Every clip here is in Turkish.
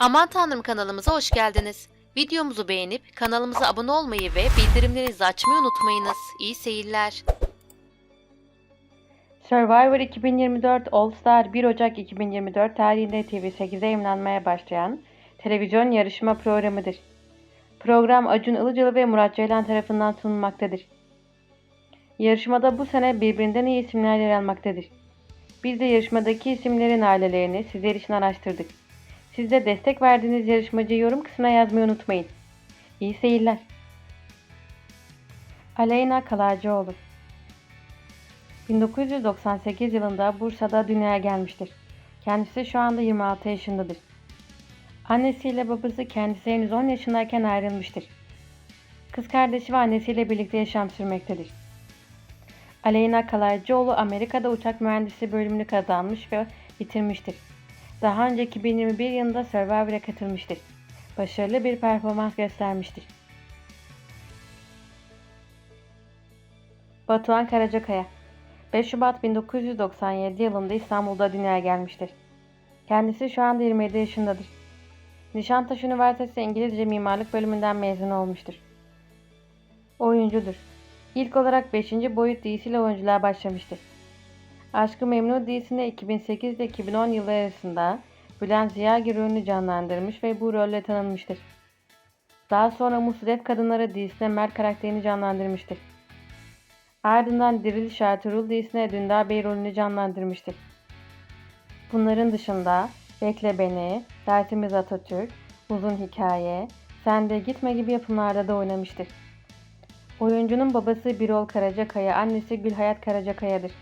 Aman Tanrım kanalımıza hoş geldiniz. Videomuzu beğenip kanalımıza abone olmayı ve bildirimlerinizi açmayı unutmayınız. İyi seyirler. Survivor 2024 All Star 1 Ocak 2024 tarihinde TV8'de yayınlanmaya başlayan televizyon yarışma programıdır. Program Acun Ilıcalı ve Murat Ceylan tarafından sunulmaktadır. Yarışmada bu sene birbirinden iyi isimler yer almaktadır. Biz de yarışmadaki isimlerin ailelerini sizler için araştırdık. Siz de destek verdiğiniz yarışmacıyı yorum kısmına yazmayı unutmayın. İyi seyirler. Aleyna Kalaycıoğlu 1998 yılında Bursa'da dünyaya gelmiştir. Kendisi şu anda 26 yaşındadır. Annesiyle babası kendisi henüz 10 yaşındayken ayrılmıştır. Kız kardeşi ve annesiyle birlikte yaşam sürmektedir. Aleyna Kalaycıoğlu Amerika'da uçak mühendisi bölümünü kazanmış ve bitirmiştir. Daha önce 2021 yılında Survivor'a katılmıştır. Başarılı bir performans göstermiştir. Batuhan Karacakaya 5 Şubat 1997 yılında İstanbul'da dünyaya gelmiştir. Kendisi şu anda 27 yaşındadır. Nişantaşı Üniversitesi İngilizce Mimarlık bölümünden mezun olmuştur. Oyuncudur. İlk olarak 5. boyut dizisiyle oyunculuğa başlamıştır. Aşkı Memnu dizisinde 2008 ile 2010 yılları arasında Bülent Ziyagil rolünü canlandırmış ve bu rolle tanınmıştır. Daha sonra Mutsuz Ev Kadınları dizisinde Mert karakterini canlandırmıştır. Ardından Diriliş Ertuğrul dizisinde Dündar Bey rolünü canlandırmıştır. Bunların dışında Bekle Beni, Dersimiz Atatürk, Uzun Hikaye, Sen de Gitme gibi yapımlarda da oynamıştır. Oyuncunun babası Birol Karacakaya, annesi Gülhayat Karacakaya'dır.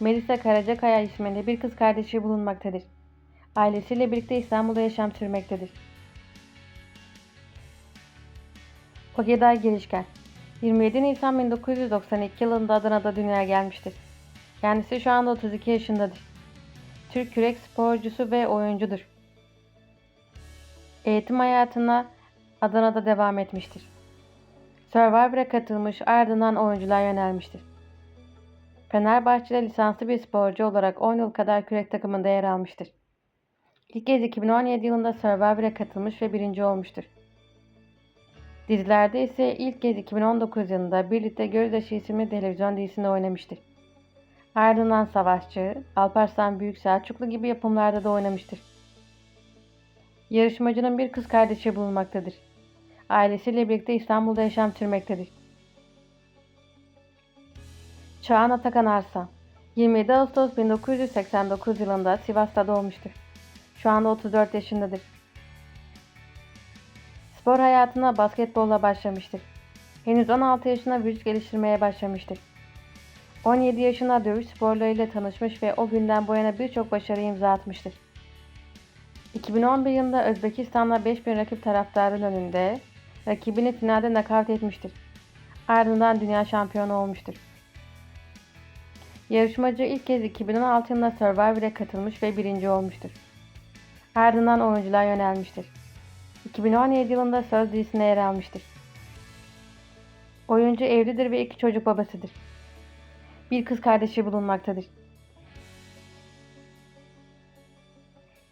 Melisa Karacakaya isminde bir kız kardeşi bulunmaktadır. Ailesiyle birlikte İstanbul'da yaşam sürmektedir. Ogeday Girişken 27 Nisan 1992 yılında Adana'da dünyaya gelmiştir. Kendisi şu anda 32 yaşındadır. Türk kürek sporcusu ve oyuncudur. Eğitim hayatına Adana'da devam etmiştir. Survivor'a katılmış ardından oyunculuğa yönelmiştir. Fenerbahçe'de lisanslı bir sporcu olarak 10 yıl kadar kürek takımında yer almıştır. İlk kez 2017 yılında Survivor'a katılmış ve birinci olmuştur. Dizilerde ise ilk kez 2019 yılında birlikte Gözyaşı isimli televizyon dizisinde oynamıştır. Ardından Savaşçı, Alparslan Büyük Selçuklu gibi yapımlarda da oynamıştır. Yarışmacının bir kız kardeşi bulunmaktadır. Ailesiyle birlikte İstanbul'da yaşam sürmektedir. Çağan Atakan Arslan 27 Ağustos 1989 yılında Sivas'ta doğmuştur. Şu anda 34 yaşındadır. Spor hayatına basketbolla başlamıştır. Henüz 16 yaşında vücut geliştirmeye başlamıştır. 17 yaşında dövüş sporlarıyla tanışmış ve o günden bu yana birçok başarı imza atmıştır. 2011 yılında Özbekistan'la 5000 rakip taraftarın önünde rakibini finalde nakavt etmiştir. Ardından dünya şampiyonu olmuştur. Yarışmacı ilk kez 2016 yılında Survivor'a katılmış ve birinci olmuştur. Ardından oyunculuğa yönelmiştir. 2017 yılında Söz dizisine yer almıştır. Oyuncu evlidir ve iki çocuk babasıdır. Bir kız kardeşi bulunmaktadır.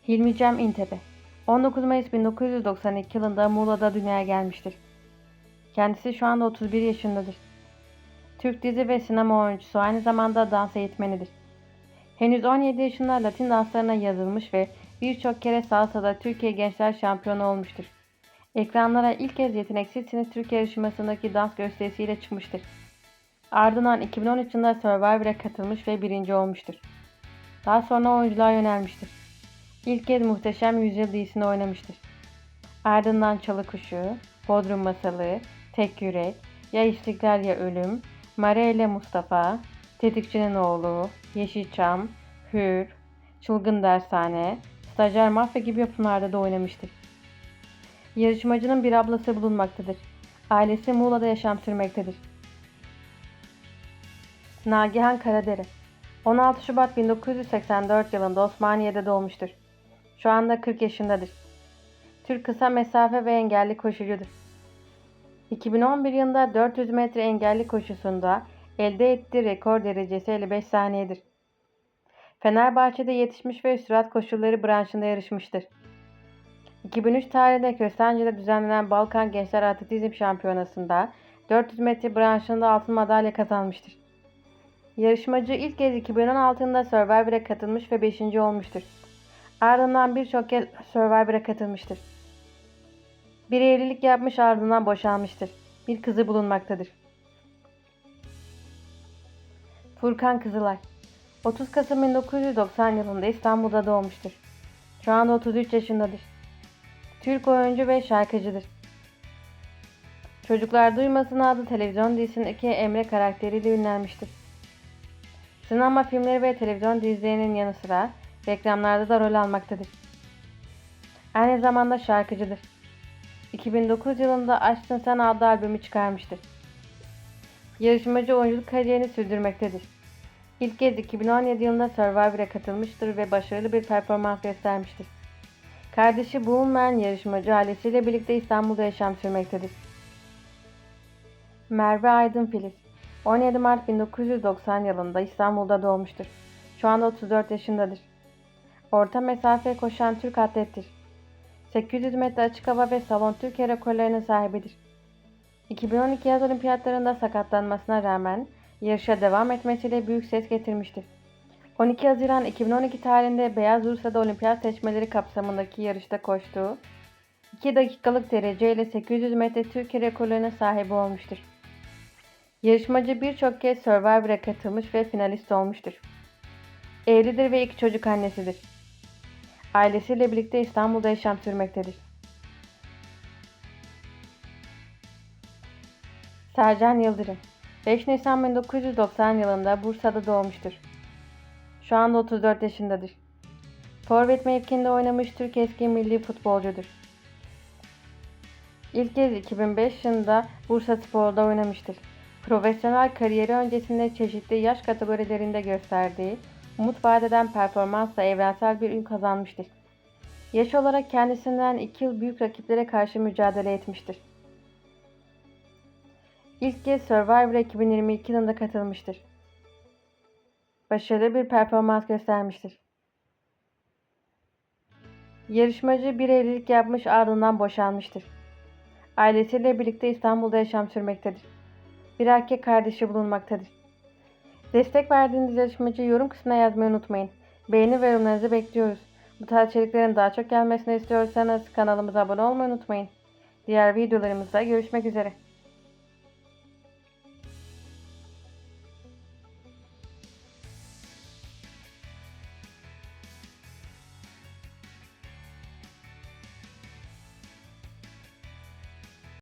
Hilmi Cem İntepe 19 Mayıs 1992 yılında Muğla'da dünyaya gelmiştir. Kendisi şu anda 31 yaşındadır. Türk dizi ve sinema oyuncusu aynı zamanda dans eğitmenidir. Henüz 17 yaşında Latin danslarına yazılmış ve birçok kere salsada Türkiye Gençler Şampiyonu olmuştur. Ekranlara ilk kez Yeteneksizsiniz Türkiye yarışmasındaki dans gösterisiyle çıkmıştır. Ardından 2013 yılında Survivor'a katılmış ve birinci olmuştur. Daha sonra oyunculuğa yönelmiştir. İlk kez Muhteşem Yüzyıl dizisinde oynamıştır. Ardından Çalı Kuşu, Bodrum Masalı, Tek Yürek, Ya İstiklal Ya Ölüm, Mare ile Mustafa, Tetikçinin Oğlu, Yeşilçam, Hür, Çılgın Dershane, Stajyer Mafya gibi yapımlarda da oynamıştır. Yarışmacının bir ablası bulunmaktadır. Ailesi Muğla'da yaşam sürmektedir. Nagihan Karadere 16 Şubat 1984 yılında Osmaniye'de doğmuştur. Şu anda 40 yaşındadır. Türk kısa mesafe ve engelli koşucudur. 2011 yılında 400 metre engelli koşusunda elde ettiği rekor derecesi 55 saniyedir. Fenerbahçe'de yetişmiş ve sürat koşulları branşında yarışmıştır. 2003 tarihinde Köstence'de düzenlenen Balkan Gençler Atletizm Şampiyonası'nda 400 metre branşında altın madalya kazanmıştır. Yarışmacı ilk kez 2016 yılında Survivor'a katılmış ve 5. olmuştur. Ardından birçok kez Survivor'a katılmıştır. Bir evlilik yapmış ardından boşanmıştır. Bir kızı bulunmaktadır. Furkan Kızılay 30 Kasım 1990 yılında İstanbul'da doğmuştur. Şu anda 33 yaşındadır. Türk oyuncu ve şarkıcıdır. Çocuklar Duymasın adlı televizyon dizisindeki Emre karakteriyle ünlenmiştir. Sinema filmleri ve televizyon dizilerinin yanı sıra reklamlarda da rol almaktadır. Aynı zamanda şarkıcıdır. 2009 yılında Aşkın Sen adlı albümü çıkarmıştır. Yarışmacı oyunculuk kariyerini sürdürmektedir. İlk kez 2017 yılında Survivor'a katılmıştır ve başarılı bir performans göstermiştir. Kardeşi bulunmayan yarışmacı ailesiyle birlikte İstanbul'da yaşam sürmektedir. Merve Aydın Filiz 17 Mart 1990 yılında İstanbul'da doğmuştur. Şu anda 34 yaşındadır. Orta mesafe koşan Türk atlettir. 800 metre açık hava ve salon Türkiye rekorlarının sahibidir. 2012 yaz olimpiyatlarında sakatlanmasına rağmen yarışa devam etmesiyle büyük ses getirmiştir. 12 Haziran 2012 tarihinde Beyaz Bursa'da olimpiyat seçmeleri kapsamındaki yarışta koştuğu 2 dakikalık dereceyle 800 metre Türkiye rekorlarına sahibi olmuştur. Yarışmacı birçok kez Survivor'a katılmış ve finalist olmuştur. Evlidir ve iki çocuk annesidir. Ailesiyle birlikte İstanbul'da yaşam sürmektedir. Sercan Yıldırım 5 Nisan 1990 yılında Bursa'da doğmuştur. Şu anda 34 yaşındadır. Forvet mevkinde oynamış Türk eski milli futbolcudur. İlk kez 2005 yılında Bursa Spor'da oynamıştır. Profesyonel kariyeri öncesinde çeşitli yaş kategorilerinde gösterdiği umut vadeden performansla evrensel bir ün kazanmıştır. Yaş olarak kendisinden 2 yıl büyük rakiplere karşı mücadele etmiştir. İlk kez Survivor 2022 yılında katılmıştır. Başarılı bir performans göstermiştir. Yarışmacı bir evlilik yapmış ardından boşanmıştır. Ailesiyle birlikte İstanbul'da yaşam sürmektedir. Bir erkek kardeşi bulunmaktadır. Destek verdiğiniz yarışmacı yorum kısmına yazmayı unutmayın. Beğeni ve yorumlarınızı bekliyoruz. Bu tarz içeriklerin daha çok gelmesini istiyorsanız kanalımıza abone olmayı unutmayın. Diğer videolarımızda görüşmek üzere.